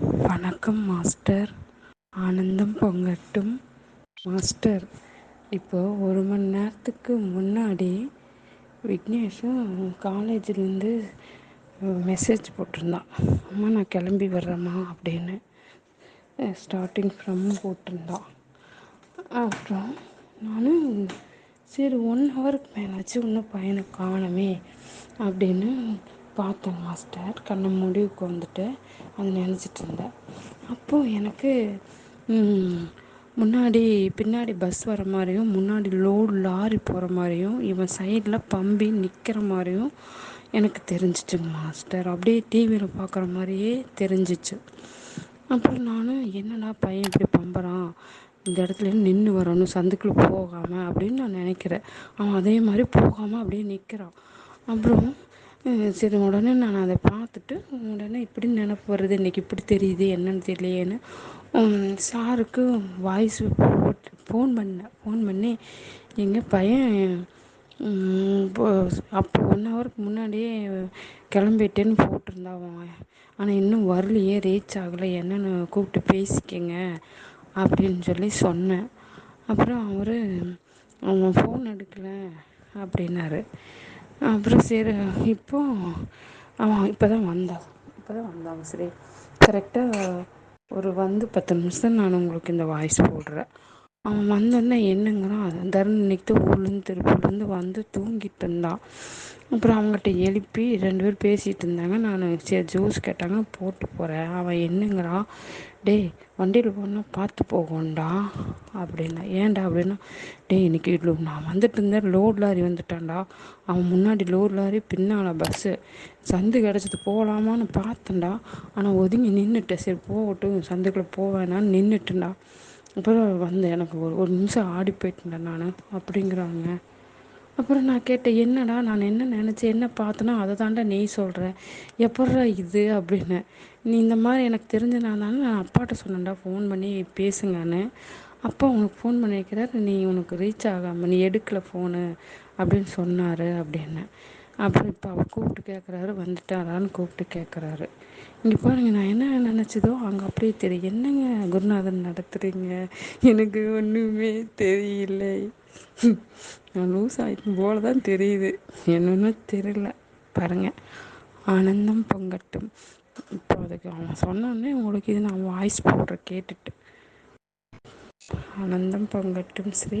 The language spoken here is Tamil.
வணக்கம் மாஸ்டர். ஆனந்தம் பொங்கட்டும். மாஸ்டர் இப்போ ஒரு மணி நேரத்துக்கு முன்னாடி விக்னேஷும் காலேஜ்லேருந்து மெசேஜ் போட்டிருந்தான். அம்மா நான் கிளம்பி வர்றேம்மா அப்படின்னு ஸ்டார்டிங் ஃப்ரம் போட்டிருந்தான். அப்புறம் நானும் சரி ஒன் ஹவருக்கு மேலாச்சு இன்னும் பையனை காணமே அப்படின்னு பார்த்தேன் மாஸ்டர். கண்ணை மூடி உட்காந்துட்டு அதை நினச்சிட்டு இருந்தேன். அப்போது எனக்கு முன்னாடி பின்னாடி பஸ் வர மாதிரியும் முன்னாடி லோடு லாரி போகிற மாதிரியும் இவன் சைடில் பம்பி நிற்கிற மாதிரியும் எனக்கு தெரிஞ்சிச்சுங்க மாஸ்டர். அப்படியே டிவியில் பார்க்குற மாதிரியே தெரிஞ்சிச்சு. அப்புறம் நான் என்னடா பையன் இப்படி பம்புறான்? இந்த இடத்துல நின்று வரணும் சந்துக்குள்ளே போகாமல் அப்படின்னு நான் நினைக்கிறேன். அவன் அதே மாதிரி போகாமல் அப்படியே நிற்கிறான் அப்புறம் சரி உடனே நான் அதை பார்த்துட்டு உடனே இப்படி நினப்பு வருது இன்னைக்கு இப்படி தெரியுது என்னன்னு தெரியலையேன்னு. சாருக்கு வாய்ஸ் போட்டு ஃபோன் பண்ணேன் ஃபோன் பண்ணி எங்கள் பையன் அப்போ ஒன் ஹவருக்கு முன்னாடியே கிளம்பிட்டேன்னு போட்டிருந்தான் ஆனால் இன்னும் வரலையே ரீச் ஆகலை என்னென்னு கூப்பிட்டு பேசிக்கங்க அப்படின்னு சொல்லி சொன்னேன். அப்புறம் அவர் அவன் ஃபோன் எடுக்கலை அப்படின்னாரு. அப்புறம் சரி இப்போ அவன் இப்போ தான் வந்தான் இப்போ தான் வந்தாங்க சரி. கரெக்டாக ஒரு வந்து பத்து நிமிஷம் நான் உங்களுக்கு இந்த வாய்ஸ் போடுறேன். அவன் வந்தோடனே என்னங்கிறான்? அது தருண் இன்னைக்கு ஊர்லேருந்து திருப்பூர்லேருந்து வந்து தூங்கிட்டு இருந்தான் அப்புறம் அவங்ககிட்ட எழுப்பி ரெண்டு பேரும் பேசிகிட்டு இருந்தாங்க. நான் சரி ஜூஸ் கேட்டாங்க போட்டு போகிறேன் அவன் என்னங்கிறான்? டேய் வண்டியில் போனால் பார்த்து போகண்டா அப்படின்னா. ஏன்டா அப்படின்னா டேய் இன்னைக்கு நான் வந்துட்டு இருந்தேன் லோட் லாரி வந்துட்டான்டா. அவன் முன்னாடி லோட் லாரி பின்னால் பஸ்ஸு சந்து கிடச்சது போகலாமான்னு பார்த்தேன்டா. ஆனால் ஒதுங்கி நின்றுட்டேன் சரி போகட்டும் சந்துக்குள்ளே போவேனான்னு நின்றுட்டேன்டா அப்புறம் வந்து எனக்கு ஒரு ஒரு நிமிஷம் ஆடி போயிட்டேன் நான் அப்படிங்கிறாங்க அப்புறம் நான் கேட்டேன் என்னடா நான் என்ன நினச்சேன் என்ன பார்த்தனோ அதை தாண்டா நீ சொல்கிற எப்பட்றா இது? அப்படின்னு. நீ இந்த மாதிரி எனக்கு தெரிஞ்சனால தானே நான் அப்பாட்ட சொன்னேன்டா ஃபோன் பண்ணி பேசுங்கன்னு. அப்பா உனக்கு ஃபோன் பண்ணியிருக்கிறார் நீ உனக்கு ரீச் ஆகாமல் நீ எடுக்கல ஃபோனு அப்படின்னு சொன்னார் அப்படின்னு. அப்புறம் இப்போ அவர் கூப்பிட்டு கேட்குறாரு வந்துட்டாரான்னு கூப்பிட்டு கேட்குறாரு இங்கே பாருங்கள் நான் என்ன நினச்சதோ அங்கே அப்படியே தெரியும். என்னங்க குருநாதன் நடத்துகிறீங்க எனக்கு ஒன்றுமே தெரியலை. நான் லூஸ் ஆகிட்டு போல தான் தெரியுது. என்னென்னு தெரியல. பாருங்கள் ஆனந்தம் பொங்கட்டும். இப்போ அதுக்கு அவன் சொன்னோடனே உங்களுக்கு இது நான் வாய்ஸ் போடுற கேட்டுட்டு. ஆனந்தம் பொங்கட்டும் ஸ்ரீ